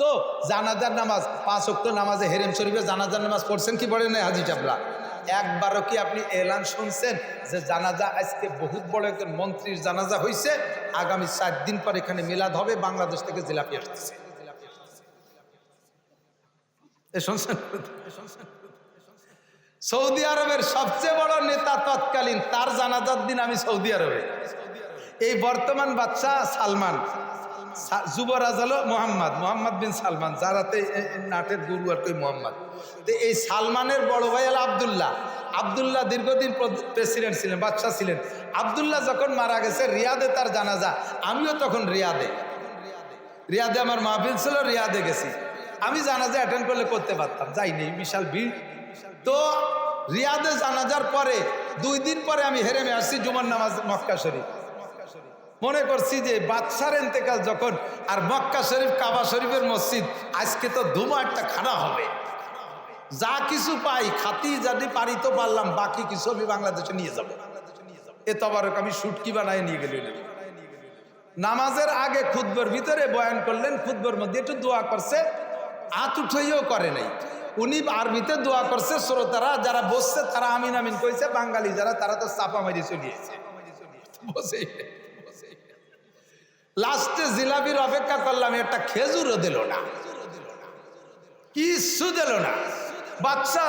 তো জানাজার নামাজ, পাঁচ অক্ট নামাজে হেরেম শরীফে জানাজার নামাজ পড়ছেন কি পড়েন হাজি চাপলা একবারও কি আপনি এলান শুনছেন যে জানাজা আজকে বহুত বড় একজন মন্ত্রীর জানাজা হয়েছে আগামী চার দিন পর এখানে মিলাদ হবে, বাংলাদেশ থেকে জিলাপি আসতেছে। সৌদি আরবের সবচেয়ে বড় নেতা তৎকালীন, তার জানাজার দিন আমি সৌদি আরবে। এই বর্তমান বাচ্চা সালমান। যুবরাজ হলো মোহাম্মদ মোহাম্মদ বিন সালমান যারাতে নাটের গুরু আর কি মোহাম্মদ। তো এই সালমানের বড় ভাই হলো আবদুল্লাহ। আবদুল্লাহ দীর্ঘদিন প্রেসিডেন্ট ছিলেন, বাদশাহ ছিলেন। আবদুল্লাহ যখন মারা গেছে, রিয়াদে তার জানাজা। আমিও তখন রিয়াদে। রিয়াদে আমার মাহফিল ছিল, রিয়াদে গেছি। আমি জানাজা অ্যাটেন্ড করলে করতে পারতাম, যাইনি, বিশাল ভিড়। তো রিয়াদে জানাজার পরে, দুই দিন পরে আমি হেরেমে আসছি জুমার নামাজ মক্কা শরীফ। মনে করছি যে বাদশার এতেকাল যখন আর মক্কা শরীফ, কাবা শরীফের মসজিদ, আজকে তো ধুমা একটা খানা হবে। যা কিছু পাই, খাতি যদি পারি তো পারলাম, বাকি কিছু আমি বাংলাদেশে নিয়ে যাব। এ তবারক আমি সুটকি বানায় নিয়ে গেলি। নামাজের আগে খুদ্বর ভিতরে বয়ান করলেন খুদ্বর মধ্যে একটু দোয়া করছে আত উঠাইও করে নাই। উনি আরবিতে দোয়া করছে, শ্রোতারা যারা বসছে তারা আমিন আমিন কইছে, বাঙালি যারা, তারা তো চাপা মারি চলিয়েছে। বসে। লাস্টে জিলাপির অপেক্ষা করলাম একটা খেজুরও দিল না। কিচ্ছু দিল না। বাচ্চা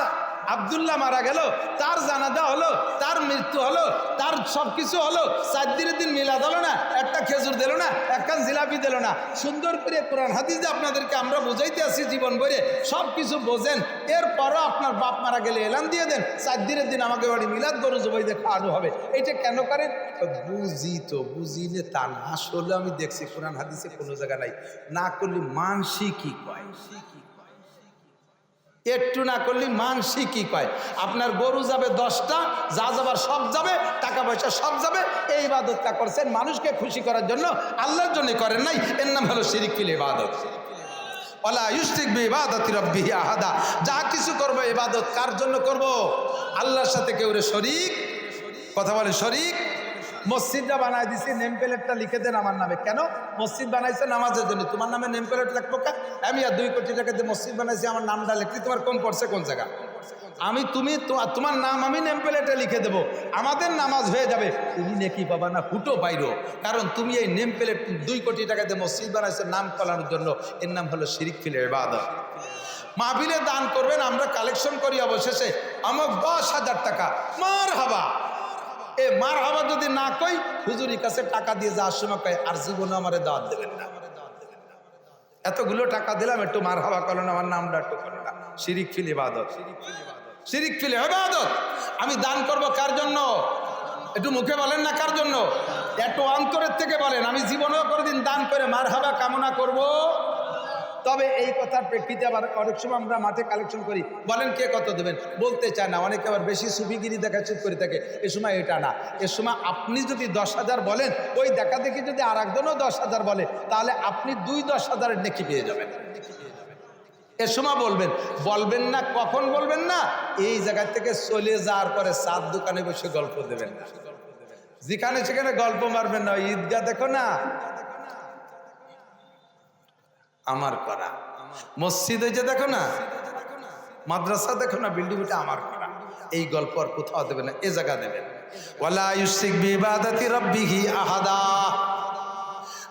আবদুল্লাহ মারা গেল, তার জানাজা হলো, তার মৃত্যু হলো, তার সব কিছু হলো চার দিনের দিন মিলা হলো না, একটা খেজুর দিল না একখান জিলাপি দিল না। সুন্দর করে কোরআন হাদিসে আপনাদেরকে আমরা বুঝাইতে আসি জীবন ভরে সব কিছু বোঝেন, এরপরও আপনার বাপ মারা গেলে এলান দিয়ে দেন চার দিনের দিন আমাকে বাড়ি মিলাদ গরু জবাই দিয়ে খাওয়ানো হবে। এটা কেন করেন? বুঝি তো, বুঝি বুঝিলে তা না, আসলে আমি দেখছি কোরআন হাদিসে কোনো জায়গা নাই। না করলে মানসি কি কয়? একটু না করলে মানসি কি কয়? আপনার গরু যাবে দশটা, যা যাবার সব যাবে, টাকা পয়সা সব যাবে, এই ইবাদতটা করছেন। মানুষকে খুশি করার জন্য আল্লাহর জন্য করেন নাই। এর নাম হলো শিরিকিল ইবাদত। ইউস্টিক যা কিছু করব ইবাদত কার জন্য করব? আল্লাহর সাথে কেউ রে শরিক? কথা বলে শরিক? মসজিদটা বানাই দিছি নেম প্লেটটা লিখে দেন আমার নামে। কেন? মসজিদ বানাইছে নামাজের জন্য। তোমার নামে নেম প্লেট লিখব কা? আমি আর দুই কোটি টাকা দিয়ে মসজিদ বানাইছি, আমার নামটা লিখলি তোমার কম পড়ছে কোন জায়গা? আমি, তুমি তোমার নাম আমি নেম প্লেটে লিখে দেবো। আমাদের নামাজ হয়ে যাবে। তুমি নেকি পাবা না, হুটো বাইরো। কারণ তুমি এই নেম প্লেট দুই কোটি টাকা দিয়ে মসজিদ বানাইছো নাম কলানোর জন্য। এর নাম হলো শিরিক ফিলে ইবাদত মাহবিলে দান করবেন, আমরা কালেকশন করি অবশেষে। আমার দশ হাজার টাকা। মার হাবা এ মার হাবা যদি না কই, হুজুরির কাছে টাকা দিয়ে যাওয়ার সময় কয়, আর জীবনে আমারে দাওয়াত দেবেন না। এতগুলো টাকা দিলাম, একটু মার হাবা করলেন আমার নামটা একটু করলেন না। শিরিক ফিল ইবাদত। শিরিক ফিল ইবাদত। আমি দান করব কার জন্য? একটু মুখে বলেন না কার জন্য? একটু অন্তরের থেকে বলেন, আমি জীবনেও করে দিন দান করে মার হাবা কামনা করব? তবে এই কথার প্রেক্ষিতে আবার অনেক সময় আমরা মাঠে কালেকশন করি। বলেন কে কত দেবেন? বলতে চায় না। অনেকে আবার বেশি সুবিগিরি দেখা চুপ করে থাকে। এ সময় এটা না। এ সময় আপনি যদি দশ হাজার বলেন, ওই দেখা দেখি যদি আর একজনও দশ হাজার বলে, তাহলে আপনি দুই দশ হাজারের নেকি পেয়ে যাবেন। এ সময় বলবেন। বলবেন না, কখন বলবেন না? এই জায়গা থেকে চলে যাওয়ার পরে সাত দোকানে বসে গল্প দেবেন যেখানে সেখানে গল্প মারবেন না। ওই ঈদগাহ দেখো না। আমার করা। মসজিদ ওই যে দেখো না মাদ্রাসা দেখো না বিল্ডিং ওটা আমার করা। এই গল্প আর কোথাও দেবে না এ জায়গা দেবেন ওয়ালা ইউসিক বিবাদাতি রব্বিহি আহাদা।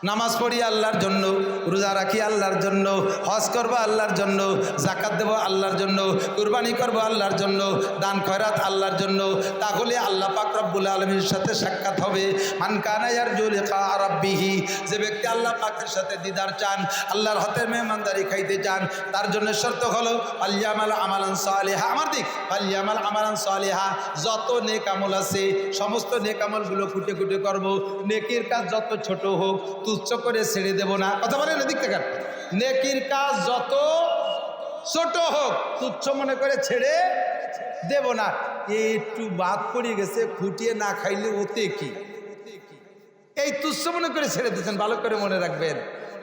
নামাজ পড়ি আল্লাহর জন্য, রোজা রাখি আল্লাহর জন্য, হজ করব আল্লাহর জন্য জাকাত দেব আল্লাহর জন্য, কুরবানি করব আল্লাহর জন্য, দান খয়রাত আল্লাহর জন্য, তাহলে আল্লাহ পাক রব্বুল আলমীর সাথে সাক্ষাৎ হবে। মান কানায়ার জুল রব্বিহি, যে ব্যক্তি আল্লাহ পাকের সাথে দিদার চান, আল্লাহর হাতের মেহমানদারি খাইতে চান, তার জন্য শর্ত হলো আল্লামাল আমালান সালেহা, আমার দিক আল্লামাল আমালান সালেহা, যত নেক আমল আছে, সমস্ত নেক আমলগুলো ফুটে খুঁটে করব, নেকির কাজ যত ছোট হোক তুচ্ছ করে ছেড়ে দেব না। কথা বলেন এদিক থেকে। নেকির কাজ যত ছোট হোক, তুচ্ছ মনে করে ছেড়ে দেব না। একটু বাদ পড়ে গেছে খুঁটিয়ে না খাইলে ওতে কি? এই তুচ্ছ মনে করে ছেড়ে দিচ্ছেন ভালো করে মনে রাখবেন।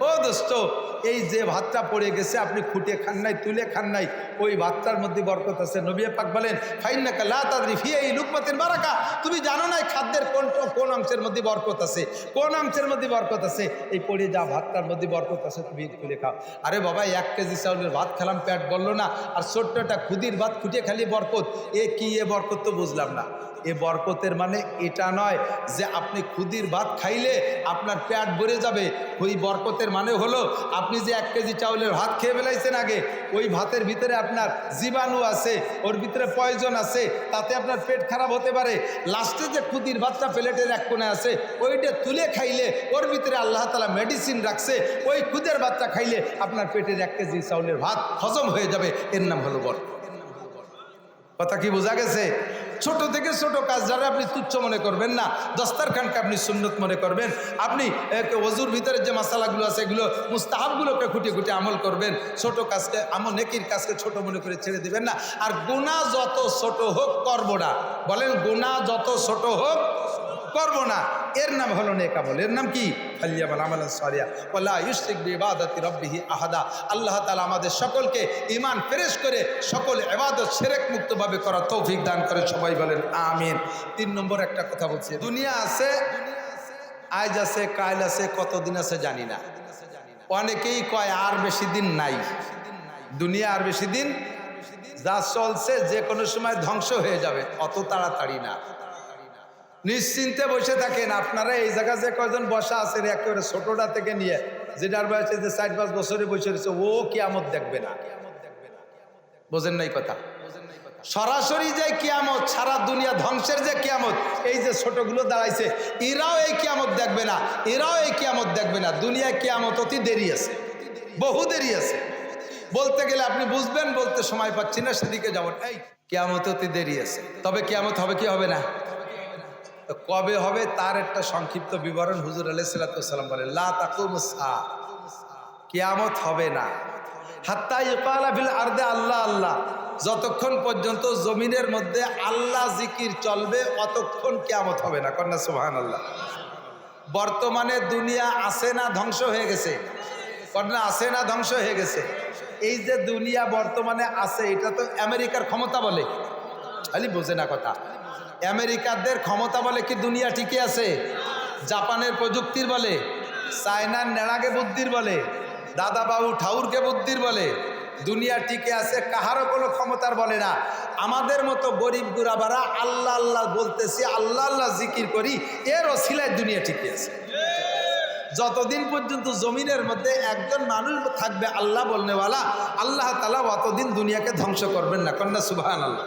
ও দোস্ত, এই যে ভাতটা পড়ে গেছে, আপনি খুঁটে খান নাই, তুলে খান নাই, ওই ভাতটার মধ্যে বরকত আছে। নবী পাক বলেন ফাইনাকা লা তাদরি ফি এই লুকমাতিন বারাকা। তুমি জানো না খাদ্যের কোন কোন অংশের মধ্যে বরকত আছে? কোন অংশের মধ্যে বরকত আছে? এই পড়ে যা ভাতটার মধ্যে বরকত আছে, তুমি তুলে খাও। আরে বাবা, এক কেজি চাউলের ভাত খেলাম প্যাট বলল না, আর ছোট্টটা খুদির ভাত খুঁটে খালি বরকত। এ কি এ বরকত তো বুঝলাম না। এ বরকতের মানে এটা নয় যে আপনি খুদির ভাত খাইলে আপনার পেট ভরে যাবে। ওই বরকতের মানে হলো আপনি যে এক কেজি চাউলের ভাত খেয়ে ফেলাইছেন আগে, ওই ভাতের ভিতরে আপনার জীবাণু আছে, ওর ভিতরে পয়জন আছে, তাতে আপনার পেট খারাপ হতে পারে। লাস্টে যে খুদির ভাতটা প্লেটের এক কোণে আছে, ওইটা তুলে খাইলে ওর ভিতরে আল্লাহ তালা মেডিসিন রাখছে, ওই খুদের ভাতটা খাইলে আপনার পেটের এক কেজি চাউলের ভাত হজম হয়ে যাবে। এর নাম হলো বরকত। কথা কি বোঝা গেছে? ছোট থেকে ছোট কাজ যারা আপনি তুচ্ছ মনে করবেন না, দস্তারখানকে আপনি সুন্নত মনে করবেন, আপনি ওজুর ভিতরে যে মশালাগুলো আছে এগুলো মুস্তাহাবগুলোকে খুঁটিয়ে খুঁটিয়ে আমল করবেন, ছোট কাজকে, আমল নেকির কাজকে ছোট মনে করে ছেড়ে দেবেন না। আর গোনা যত ছোট হোক, করব না। বলেন গোনা যত ছোট হোক, করব না। এর নাম হলো নেকামল এর নাম কি? ফালিয়ামাল আমাল সরিয়া ওয়াল্লাহ ইউসিক বিবাদতি রব্বিহি আহাদা। আল্লাহ তালা আমাদের সকলকে ইমান ফেরেশ করে সকল ইবাদত শিরক মুক্তভাবে করা তৌফিক দান করে সবাই বলেন, আমিন। তিন নম্বর একটা কথা বলছি, দুনিয়া আছে আজ আছে কাল আছে, কতদিন আছে জানি না। অনেকেই কয় আর বেশি দিন নাই। দুনিয়া আর বেশি দিন যা চলছে যে কোনো সময় ধ্বংস হয়ে যাবে, অত তাড়াতাড়ি না। নিশ্চিন্তে বসে থাকেন। আপনারা এই জায়গা যে কয়জন বসা আছেন একেবারে ছোটটা থেকে নিয়ে, যেটার বয়সে যে চার পাঁচ বছরে বসে রয়েছে, ও কিয়ামত দেখবে না। বোঝেন নাই কথা? সরাসরি যে কিয়ামত, সারা দুনিয়া ধ্বংসের যে কিয়ামত, এই যে ছোটগুলো দাঁড়াইছে, এরাও এই কিয়ামত দেখবে না, এরাও এই কিয়ামত দেখবে না। দুনিয়ায় কিয়ামত অতি দেরি আছে, বহু দেরি আছে। বলতে গেলে আপনি বুঝবেন, বলতে সময় পাচ্ছি না, সেদিকে যেমন এই, কিয়ামত অতি দেরি আছে। তবে কিয়ামত হবে কি হবে না? তো কবে হবে তার একটা সংক্ষিপ্ত বিবরণ হুজুর আলাইসালাম বলে লা তাকুম সা কিয়ামত হবে না। হাত্তা আরদে আল্লাহ আল্লাহ, যতক্ষণ পর্যন্ত জমিনের মধ্যে আল্লাহ জিকির চলবে, অতক্ষণ কিয়ামত হবে না। কন্যা সুবহান আল্লাহ বর্তমানে দুনিয়া আছে না ধ্বংস হয়ে গেছে? কন্যা আছে না ধ্বংস হয়ে গেছে? এই যে দুনিয়া বর্তমানে আছে, এটা তো আমেরিকার ক্ষমতা বলে। খালি বোঝে না কথা। আমেরিকাদের ক্ষমতা বলে কি দুনিয়া ঠিকই আছে? জাপানের প্রযুক্তির বলে, চায়নার নেড়াকে বুদ্ধির বলে, দাদাবাবু ঠাউরকে বুদ্ধির বলে, দুনিয়া টিকে আছে, কাহারও কোনো ক্ষমতার বলে না। আমাদের মতো গরিব গুড়াবারা আল্লাহ আল্লাহ বলতেছি, আল্লাহ আল্লাহ জিকির করি, এর অশিলায় দুনিয়া ঠিকই আছে। যতদিন পর্যন্ত জমিনের মধ্যে একজন মানুষ থাকবে আল্লাহ বলনেওয়ালা, আল্লাহ তালা অতদিন দুনিয়াকে ধ্বংস করবেন না। কন্যা সুবাহান আল্লাহ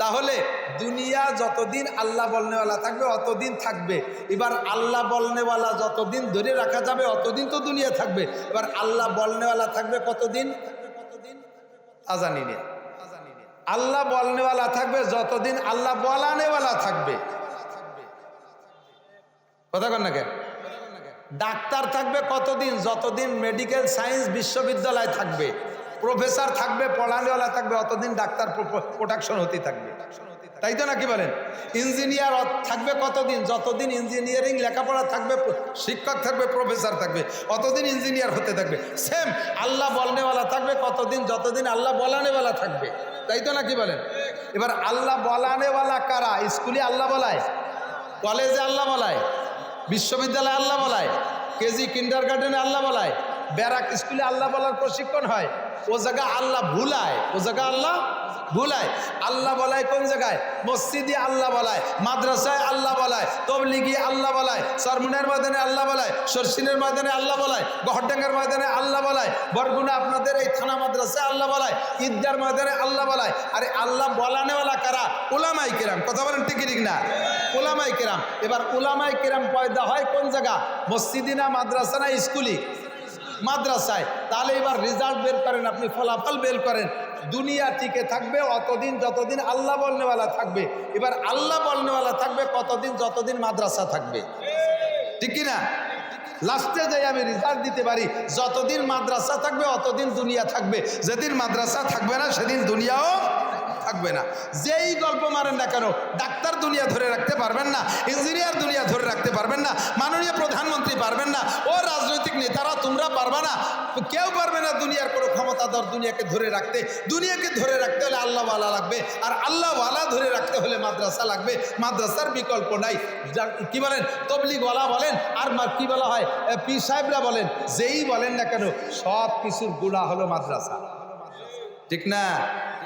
তাহলে দুনিয়া যতদিন আল্লাহ বলনেওয়ালা থাকবে, অতদিন থাকবে। এবার আল্লাহ বলনেওয়ালা যতদিন ধরে রাখা যাবে, অতদিন তো দুনিয়া থাকবে। এবার আল্লাহ বলনেওয়ালা থাকবে কতদিন? তা জানি না। আল্লাহ বলনেওয়ালা থাকবে যতদিন আল্লাহ বলানেওয়ালা থাকবে। কথা কন না কেন? ডাক্তার থাকবে কতদিন? যতদিন মেডিকেল সায়েন্স বিশ্ববিদ্যালয় থাকবে। প্রফেসর থাকবে, পড়ানেওয়ালা থাকবে, অতদিন ডাক্তার প্রোটেকশন হতে থাকবে। তাই তো নাকি বলেন? ইঞ্জিনিয়ার থাকবে কতদিন? যতদিন ইঞ্জিনিয়ারিং লেখাপড়া থাকবে শিক্ষক থাকবে, প্রফেসর থাকবে, অতদিন ইঞ্জিনিয়ার হতে থাকবে। সেম আল্লাহ বলনেওয়ালা থাকবে, কতদিন? যতদিন আল্লাহ বলানেওয়ালা থাকবে। তাই তো নাকি বলেন? এবার আল্লাহ বলানেওয়ালা কারা? স্কুলে আল্লাহ বলায়? কলেজে আল্লাহ বলায়? বিশ্ববিদ্যালয়ে আল্লাহ বলায়? কেজি কিন্ডার গার্ডেনে আল্লাহ বলায়? ব্যারাক স্কুলে আল্লাহ বলার প্রশিক্ষণ হয়। ও জায়গা আল্লাহ ভুলায়। ও জায়গা আল্লাহ ভুলায়। আল্লাহ বলায় কোন জায়গায়? মসজিদে আল্লাহ বলায়, মাদ্রাসায় আল্লাহ বলায়, তবলিগি আল্লাহ বলায়, সরমুনের ময়দানে আল্লাহ বলায়, সরসিনের ময়দানে আল্লাহ বলায়, গহরডাঙ্গার ময়দানে আল্লাহ বলায়, বরগুনা আপনাদের এই থানা মাদ্রাসায় আল্লাহ বলায়, ঈদগার ময়দানে আল্লাহ বলায়। আরে আল্লাহ বলানেওয়ালা কারা? ওলামাই কেরাম। কথা বলেন ঠিক ঠিক না ওলামাই কেরাম। এবার ওলামাই কেরাম পয়দা হয় কোন জায়গা? মসজিদি না মাদ্রাসা না স্কুলি? মাদ্রাসায়, তাহলে এবার রেজাল্ট বের করেন আপনি, ফলাফল বের করেন। দুনিয়া টিকে থাকবে, অতদিন যতদিন আল্লাহ বলনেওয়ালা থাকবে। এবার আল্লাহ বলনেওয়ালা থাকবে, কতদিন যতদিন মাদ্রাসা থাকবে। ঠিক না লাস্টে যাই আমি রেজাল্ট দিতে পারি, যতদিন মাদ্রাসা থাকবে, অতদিন দুনিয়া থাকবে। যেদিন মাদ্রাসা থাকবে না, সেদিন দুনিয়াও থাকবে না। যেই গল্প মারেন না কেন, ডাক্তার দুনিয়া ধরে রাখতে পারবেন না, ইঞ্জিনিয়ার দুনিয়া ধরে রাখতে পারবেন না, মাননীয় প্রধানমন্ত্রী পারবেন না, ও রাজনৈতিক নেতারা, তোমরা পারবে না। কেউ পারবে না দুনিয়ার কোনো ক্ষমতাধর দুনিয়াকে ধরে রাখতে। দুনিয়াকে ধরে রাখতে হলে আল্লাহওয়ালা লাগবে, আর আল্লাহওয়ালা ধরে রাখতে হলে মাদ্রাসা লাগবে। মাদ্রাসার বিকল্প নাই। কি বলেন? তবলিগওয়ালা বলেন, আর কি বলা হয়? পি সাহেবরা বলেন, যেই বলেন না কেন, সব কিছুর গুণা হলো মাদ্রাসা। ঠিক না?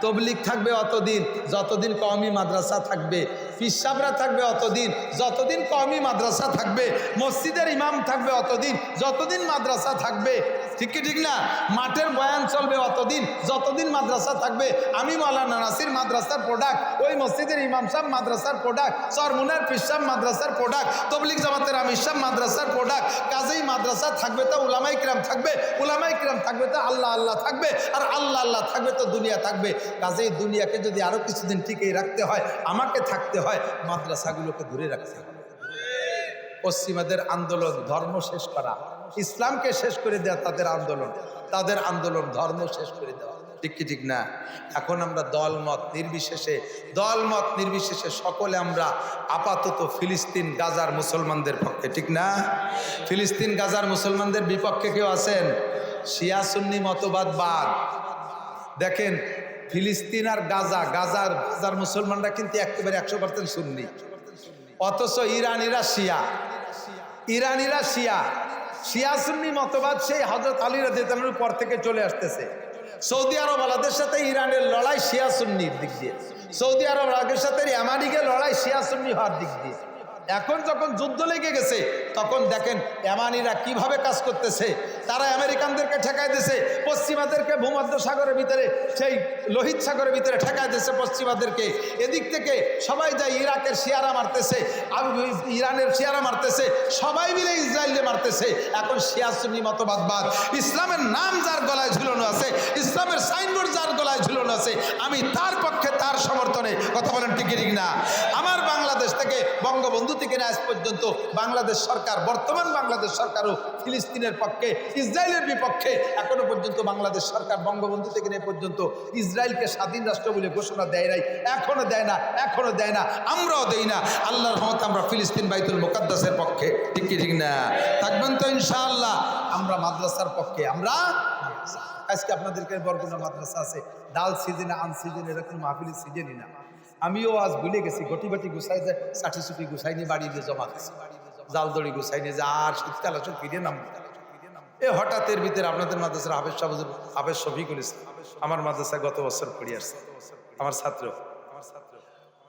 তবলিক থাকবে অতদিন যতদিন কওমি মাদ্রাসা থাকবে। পিসাবরা থাকবে অতদিন, যতদিন কওমি মাদ্রাসা থাকবে, মসজিদের ইমাম থাকবে অতদিন, যতদিন মাদ্রাসা থাকবে, ঠিক কি ঠিক না? মাঠের বয়ান চলবে অতদিন, যতদিন মাদ্রাসা থাকবে, আমি মৌলানা নাসির মাদ্রাসার প্রোডাক্ট ওই মসজিদের ইমাম সাহেব মাদ্রাসার প্রোডাক্ট সরমুনার পিসাব মাদ্রাসার প্রোডাক্ট তবলিক জামাতের আমির সাহেব মাদ্রাসার প্রোডাক্ট কাজেই মাদ্রাসা থাকবে তো উলামাই কিরাম থাকবে উলামাই কিরাম থাকবে তো আল্লাহ আল্লাহ থাকবে, আর আল্লাহ আল্লাহ থাকবে তো দুনিয়া থাকবে। কাজেই দুনিয়াকে যদি আরও কিছুদিন টিকে রাখতে হয়, আমাকে থাকতে হয়, মাদ্রাসাগুলোকে ধরে রাখতে হবে। পশ্চিমাদের আন্দোলন, ধর্ম শেষ করা। ইসলামকে শেষ করে দেওয়া তাদের আন্দোলন। তাদের আন্দোলন, ধর্ম শেষ করে দেওয়া। ঠিক কি, ঠিক না? এখন আমরা দলমত নির্বিশেষে দলমত নির্বিশেষে সকলে আমরা আপাতত ফিলিস্তিন, গাজার মুসলমানদের পক্ষে। ঠিক না? ফিলিস্তিন, গাজার মুসলমানদের বিপক্ষে কেউ আছেন? শিয়া, সুন্নি মতবাদ বাদ। দেখেন ফিলিস্তিন আর গাজা, গাজার গাজার মুসলমানরা কিন্তু একেবারে একশো পার্সেন্ট সুন্নি। অথচ ইরানিরা শিয়া। ইরানিরা শিয়া। শিয়া সুন্নি মতবাদ সেই হজরত আলী রাজিতালুর পর থেকে চলে আসতেছে। সৌদি আরব আলাদের সাথে ইরানের লড়াই শিয়া সুন্নির দিক দিয়ে। সৌদি আরব আগের সাথে আমেরিকা লড়াই শিয়া সুন্নি হওয়ার দিক দিয়ে। এখন যখন যুদ্ধ লেগে গেছে, তখন দেখেন এমানিরা কীভাবে কাজ করতেছে। তারা আমেরিকানদেরকে ঠেকাই দিছে, পশ্চিমাদেরকে ভূমধ্য সাগরের ভিতরে, সেই লোহিত সাগরের ভিতরে ঠেকাই দিছে পশ্চিমাদেরকে। এদিক থেকে সবাই যায় ইরাকের শিয়ারা মারতেছে ইরানের শিয়ারা মারতেছে, সবাই মিলে ইসরায়েলে মারতেছে। এখন শিয়া সুন্নি মতবাদ বাদ ইসলামের নাম যার গলায় ঝুলানো আছে, ইসলামের সাইনবোর্ড যার গলায় ঝুলানো আছে, আমি তার পক্ষে তার সমর্থনে, কথা বলেন ঠিক কি ঠিক না থেকে আজ পর্যন্ত বাংলাদেশ সরকার, বর্তমান বাংলাদেশ সরকারও ফিলিস্তিনের পক্ষে, ইসরায়েলের বিপক্ষে এখনও পর্যন্ত বাংলাদেশ সরকার বঙ্গবন্ধু থেকে নিয়ে পর্যন্ত ইসরায়েলকে স্বাধীন রাষ্ট্র বলে ঘোষণা দেয় নাই, এখনও দেয় না, এখনও দেয় না, আমরাও দেই না। আল্লাহর রহমত আমরা ফিলিস্তিন বাইতুল মোকাদ্দাসের পক্ষে, ঠিক কি, ঠিক না? থাকবেন তো ইনশাআল্লাহ, আমরা মাদ্রাসার পক্ষে, আমরা আজকে আপনাদেরকে বরগুনা মাদ্রাসা আছে, ডাল সিজনে, আন সিজনে, এরকম মাহফিলের সিজনই না। আমিও আজ ভুলে গেছি গটি বাটি গুছাই যায় ষাটি ছুটি গুছাই নিয়ে বাড়ি দিয়ে জমা দিয়েছি জাল দড়ি গুছাই নিয়ে যে আর শীতকাল আসুন ফিরে নাম এ হঠাৎ এর ভিতরে আপনাদের মাদ্রাসার হাফেজ সাহুজুর হাফেজ শফিকুল ইসলাম। আমার মাদ্রাসায় গত বছর পড়ি আসছে। আমার ছাত্র।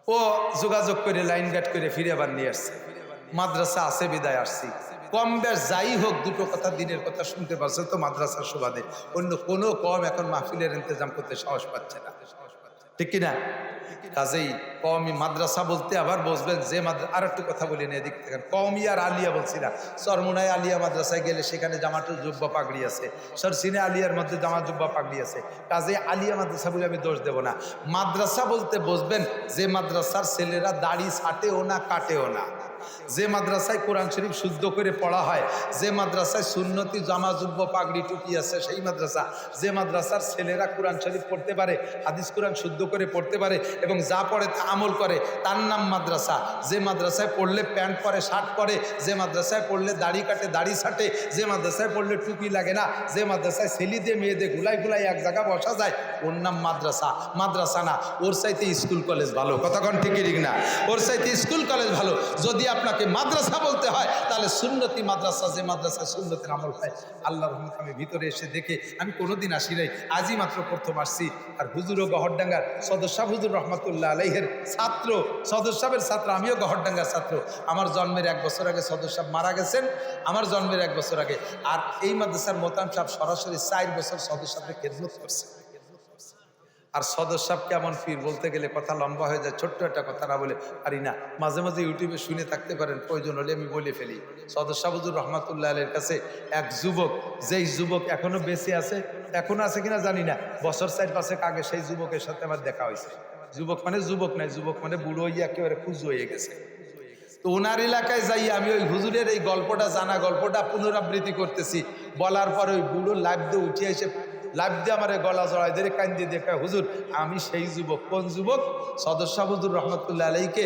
ও যোগাযোগ করে লাইন গার্ড করে ফিরে আবার নিয়ে আসছে। মাদ্রাসা আছে, বিদায় আসছি। কম বেশ যাই হোক, দুটো কথা দিনের কথা শুনতে পারছে তো মাদ্রাসার সুবাদে। অন্য কোনো কম এখন মাহফিলের ইন্তজাম করতে সাহস পাচ্ছে না। ঠিক কিনা? কাজেই কমি মাদ্রাসা বলতে আবার বসবেন, যে মাদ্রাসা আর একটু কথা বলি না, এদিক থেকে। কমই আর আলিয়া বলছি না। সরমুনায় আলিয়া মাদ্রাসায় গেলে সেখানে জামাটু জুব্বা পাগড়ি আছে। সরসিনে আলিয়ার মধ্যে জামা জুব্বা পাগড়ি আছে। কাজে আলিয়া মাদ্রাসা বলে আমি দোষ দেব না। মাদ্রাসা বলতে বসবেন, যে মাদ্রাসার ছেলেরা দাড়ি ছাটেও না, কাটেও না। যে মাদ্রাসায় কোরআন শরীফ শুদ্ধ করে পড়া হয়, যে মাদ্রাসায় সুন্নতি জামা জুব্ব, পাগড়ি টুপি আছে, সেই মাদ্রাসা, যে মাদ্রাসার ছেলেরা কোরআন শরীফ পড়তে পারে, হাদিস কোরআন শুদ্ধ করে পড়তে পারে এবং যা পড়ে তা আমল করে, তার নাম মাদ্রাসা। যে মাদ্রাসায় পড়লে প্যান্ট পরে, শার্ট পরে, যে মাদ্রাসায় পড়লে দাড়ি কাটে, দাড়ি ছাটে, যে মাদ্রাসায় পড়লে টুপি লাগে না, যে মাদ্রাসায় ছেলি দিয়ে মেয়েদের গুলাই গুলাই এক জায়গা বসা যায়, ওর নাম মাদ্রাসা। মাদ্রাসা না, ওর চাইতে স্কুল কলেজ ভালো। কতক্ষণ ঠিকই ঠিক না? ওর চাইতে স্কুল কলেজ ভালো। যদি আপনাকে মাদ্রাসা বলতে হয়, তাহলে সুন্নতি মাদ্রাসা যে মাদ্রাসায় সুন্নতির আমল হয়। আল্লাহ রহমত আমি ভিতরে এসে দেখে আমি কোনোদিন আসি নাই, আজই মাত্র প্রথম আসছি। আর হুজুর ও গহরডাঙ্গার সদস্যা হুজুর রহমতুল্লাহ আলাইহের ছাত্র সদস্যাবের ছাত্র, আমিও গহরডাঙ্গার ছাত্র। আমার জন্মের এক বছর আগে সদস্য মারা গেছেন, আমার জন্মের এক বছর আগে। আর এই মাদ্রাসার মোতাম সাহেব সরাসরি চার বছর সদস্যকে খেদমত করছে। আর সদস্য সাহেব কেমন পীর বলতে গেলে কথা লম্বা হয়ে যায়, ছোট্ট একটা কথা না বলে পারি না। মাঝে মাঝে ইউটিউবে শুনে থাকতে পারেন, প্রয়োজন হলে আমি বলে ফেলি। সদস্য সাহুজুর রহমাতুল্লাহ আলের কাছে এক যুবক, যেই যুবক এখনও বেঁচে আছে, এখনও আছে কিনা জানি না, বছর চার পাঁচেক আগে সেই যুবকের সাথে আমার দেখা হয়েছে। যুবক মানে যুবক নাই, যুবক মানে বুড়ো হইয়া একেবারে খুঁজ হয়ে গেছে। তো ওনার এলাকায় যাই আমি ওই হুজুরের এই গল্পটা, জানা গল্পটা পুনরাবৃত্তি করতেছি। বলার পর ওই বুড়ো লাভ দিয়ে উঠে এসে লাভ দিয়ে আমার গলা জড়াই ধরে কান দিয়ে দেখা, হুজুর, আমি সেই যুবক। কোন যুবক? সদস্য হুজুর রহমতুল্লাহ আলাইকে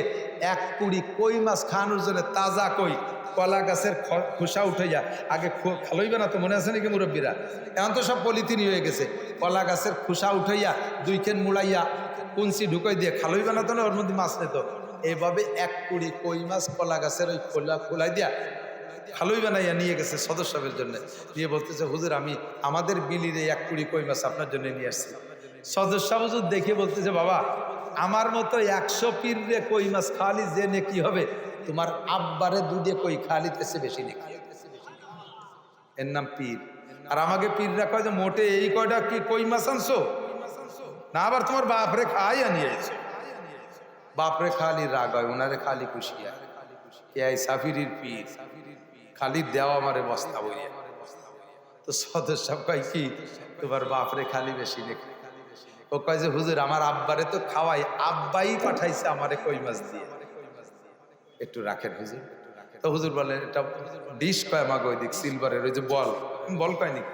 এক কুড়ি কই মাছ খাওয়ানোর জন্য তাজা কই, কলা গাছের খোসা উঠে যা আগে খালইবে না তো মনে আছে নাকি মুরব্বীরা? এখন তো সব পলিথিন হয়ে গেছে। কলা গাছের খোসা উঠাইয়া দুই খেন মুড়াইয়া কুঞ্চি ঢুকাই দিয়ে খালইবে না তো না, ওর মধ্যে মাছ নিত এভাবে এক কুড়ি কই মাছ কলা গাছের ওই খোলা, খোলাই দিয়া খালই বানাইয়া নিয়ে গেছে সদস্যের জন্য। নিয়ে বলতেছে, হুজুর, আমি আমাদের বিলির এই এক কুড়ি কই মাছ আপনার জন্য নিয়ে আসছি। সদস্য হুজুর দেখে বলতেছে, বাবা, আমার মতো একশো পীরে কই মাছ খাওয়ালি যে নে কি হবে, তোমার আব্বারে দুধে কই খাওয়ালিতেছে বেশি নাকি। এর নাম পীর। আর আমাকে পীররা কয় যে, মোটে এই কয়টা কি কই মাছ আনছো? না, আবার তোমার বাপরে খাই আনিয়েছো বাপরে খালি রাগ হয় ওনারে খালি খুশি হয়। এই সাফিরির পীর। খালি দেওয়া আমারে বস্তা বইয়া। তো সদস্য সব কয়, কি? তোমার বাপরে খালি বেশি নেই ও কয় যে, হুজুর, আমার আব্বারে তো খাওয়াই, আব্বাই পাঠাইছে আমারে কই মাছ দিয়ে? একটু রাখেন হুজুর। তো হুজুর বলে এটা ডিশ কয় আমাকে ওই দিক সিলভারের, ওই যে বল। বল কয় নাকি?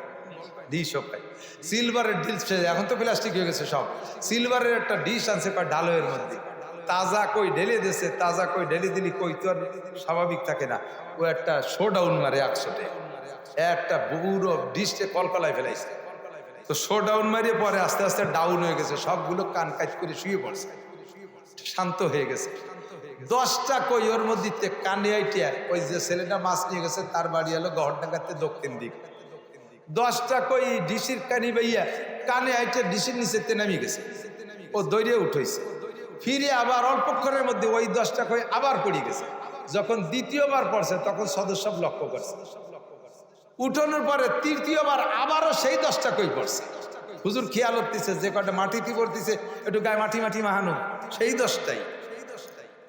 ডিশও পাই সিলভারের ডিশ, এখন তো প্লাস্টিক হয়ে গেছে সব। সিলভারের একটা ডিশ আনছে কয় ডালোয়ের মধ্যে। তাজা কই ঢেলে দিয়েছে তাজা কই ঢেলে দিলি কই? তো আর স্বাভাবিক থাকে না। ও একটা শো ডাউন মারে একশোটে একটা পুরো ডিশে কলকলায় ফেলাইছে। তো শো ডাউন মারিয়ে পরে আস্তে আস্তে ডাউন হয়ে গেছে, সবগুলো কান কাজ করে শুয়ে পড়ছে। শান্ত হয়ে গেছে। দশটা কই ওর মধ্যে কানে আইটিয়া ওই যে ছেলেটা মাছ নিয়ে গেছে, তার বাড়ি হলো গহরডাঙ্গাতে দক্ষিণ দিক। দশটা কই ডিসির কানি বাইয়া, কানে আইটে ডিসির নিচেতে নামিয়ে গেছে। ও দৈরে উঠেছে। ফিরে আবার অল্পক্ষণের মধ্যে ওই দশটা কই আবার পড়ে গেছে। যখন দ্বিতীয়বার পড়ছে, তখন সদস্য লক্ষ্য করছে। উঠানোর পরে তৃতীয়বার আবারও সেই দশটা কই পড়ছে। হুজুর খেয়াল হতেছে, যে কটা মাটিতে পড়তেছে, একটু গায়ে মাটি মাটি মাহানো, সেই দশটাই।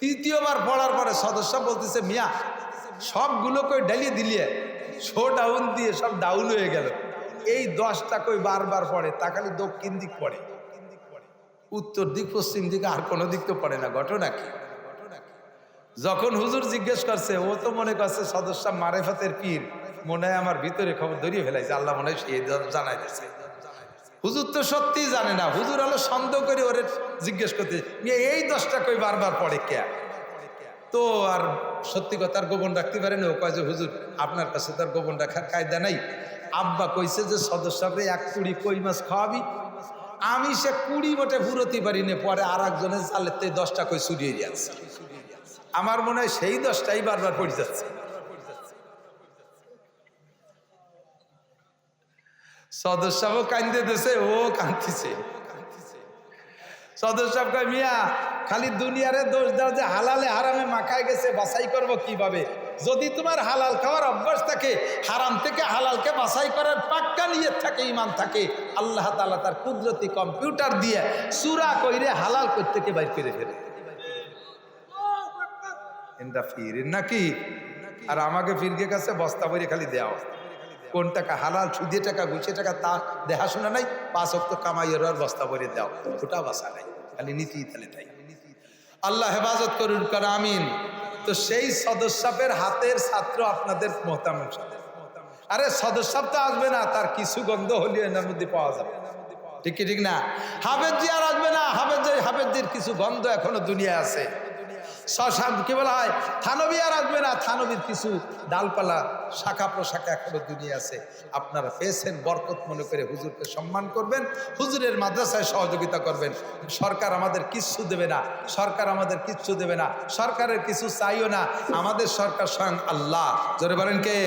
তৃতীয়বার পড়ার পরে সদস্য বলতেছে, মিয়া, সবগুলো কই ডালিয়ে দিলিয়ে, শো ডাউন দিয়ে সব ডাউন হয়ে গেল। এই দশটা কই বারবার পড়ে, তা খালি দক্ষিণ দিক পড়ে। উত্তর দিক পশ্চিম দিকে আর কোনো দিক তো পড়ে না। ঘটনা কি? যখন হুজুর জিজ্ঞেস করছে ও তো মনে করছে সদস্য মারেফাতের পীর মনে হয় আমার ভিতরে খবর ধরিয়ে ফেলাইছে আল্লাহ মনে হয় জানাই দিচ্ছে হুজুর তো সত্যিই জানে না। হুজুর আলো সন্দেহ করে ওরে জিজ্ঞেস করতে "মিয়া, এই দশটা কই বারবার পড়ে কে? তো আর সত্যি কথা আর গোপন রাখতে পারে না। ও কয় যে হুজুর আপনার কাছে তার গোপন রাখার কায়দা নাই। আব্বা কইছে যে সদস্যরে এক কুড়ি কই মাছ খাওয়াবি? আমি সে কুড়ি মোটে ফুরোতে পারি না পরে আর একজনের থেকে দশটা কই চুরিয়ে যাচ্ছে আমার মনে হয় সেই দশটাই বারবার পড়ে যাচ্ছে। সদস্যও কান্দে দেছে ও কান্দিছে সদস্য মিয়া, খালি দুনিয়ারে দোষ দাও যে হালালে হারামে মাখায় গেছে, বাছাই করব কীভাবে? যদি তোমার হালাল খাওয়ার অভ্যাস থাকে, হারাম থেকে হালালকে বাছাই করার পাক্কা নিয়ে থাকে ইমান থাকে, আল্লাহ তাআলা তার কুদরতি কম্পিউটার দিয়ে সুরা কইরে হালাল থেকে বাইর করে ফেলে? এটা ফির নাকি? আর আমাকে ফিরকে কাছে বস্তা ভরে খালি দেওয়া কোন টাকা হালাল, সুদে টাকা গুছে টাকা, তা দেখাশোনা নাই, পাঁচ অক্ত কামাই আর বস্তা ভরে দাও ওটা বাসা নাই, খালি নীতি তাহলে তাই। আল্লাহ হেফাজত করুন, কর, আমিন। তো সেই সদস্যের হাতের ছাত্র আপনাদের মতামত। আরে সদস্য তো আসবে না, তার কিছু গন্ধ হলি এনার মধ্যে পাওয়া যাবে। ঠিক ঠিক না? হাবেজি আর আসবে না হাবেজি হাবেজির কিছু গন্ধ এখনও দুনিয়া আছে। কি বলা হয়? থানবি আর আসবে না, থানবির কিছু ডালপালা শাখা প্রশাখা এখনও দুনিয়া আছে। আপনারা পেয়েছেন বরকত মনে করে হুজুরকে সম্মান করবেন, হুজুরের মাদ্রাসায় সহযোগিতা করবেন। সরকার আমাদের কিচ্ছু দেবে না, সরকার আমাদের কিচ্ছু দেবে না, সরকারের কিছু চাইও না। আমাদের সরকার স্বয়ং আল্লাহ। জোরে বলেন কে?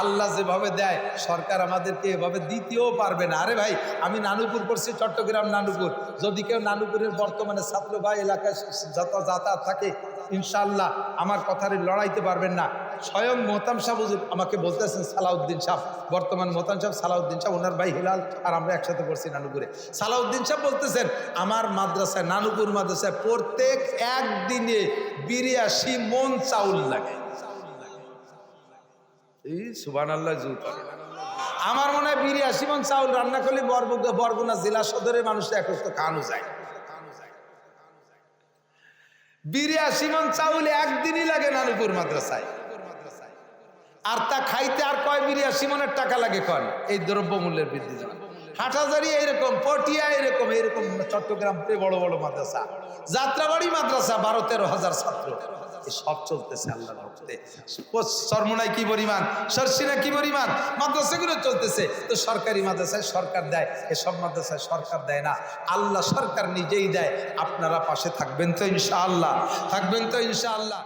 আল্লাহ যেভাবে দেয়, সরকার আমাদেরকে এভাবে দিতেও পারবে না। আরে ভাই, আমি নানুপুর পড়ছি চট্টগ্রাম নানুপুর। যদি কেউ নানুপুরের বর্তমানে ছাত্র ভাই এলাকায় যত যাতায়াত থাকে ইনশাল্লাহ আমার কথার লড়াইতে পারবেন না। স্বয়ং মোহতাম হুজুর আমাকে বলতেছেন, সালাউদ্দিন সাহ। বর্তমান মোহতাম সাহেব সালাউদ্দিন সাহ ওনার ভাই হিলাল আর আমরা একসাথে পড়ছি নানুপুরে। সালাউদ্দিন সাহ বলতেছেন, আমার মাদ্রাসায়, নানুপুর মাদ্রাসায় প্রত্যেক একদিনে বিরিয়াশি মন চাউল লাগে। এই সুবান আল্লাহ আমার মনে হয় বিরিয়াশি মন চাউল রান্না করলে বরগুনা জেলা সদরের মানুষ একত্র কানু যায়। বিরিয়াশি মন চাউল একদিনই লাগে নানুপুর মাদ্রাসায়। আর তা খাইতে আর কয় বিরিয়াশি মনের টাকা লাগে কন? এই দ্রব্য মূল্যের বৃদ্ধি জন্য। হাটাজারি এরকম পটিয়া এরকম এরকম চট্টগ্রামে বড় বড় মাদ্রাসা। যাত্রাবাড়ি মাদ্রাসা, বারো তেরো হাজার ছাত্র। সব চলতেছে আল্লাহ ভক্তে কি পরিমাণ? সরসিনা কি পরিমাণ? মাদ্রাসাগুলো চলতেছে। তো সরকারি মাদ্রাসায় সরকার দেয়, এসব মাদ্রাসায় সরকার দেয় না। আল্লাহ সরকার নিজেই দেয়। আপনারা পাশে থাকবেন তো ইনশাআল্লাহ। থাকবেন তো ইনশাআল্লাহ।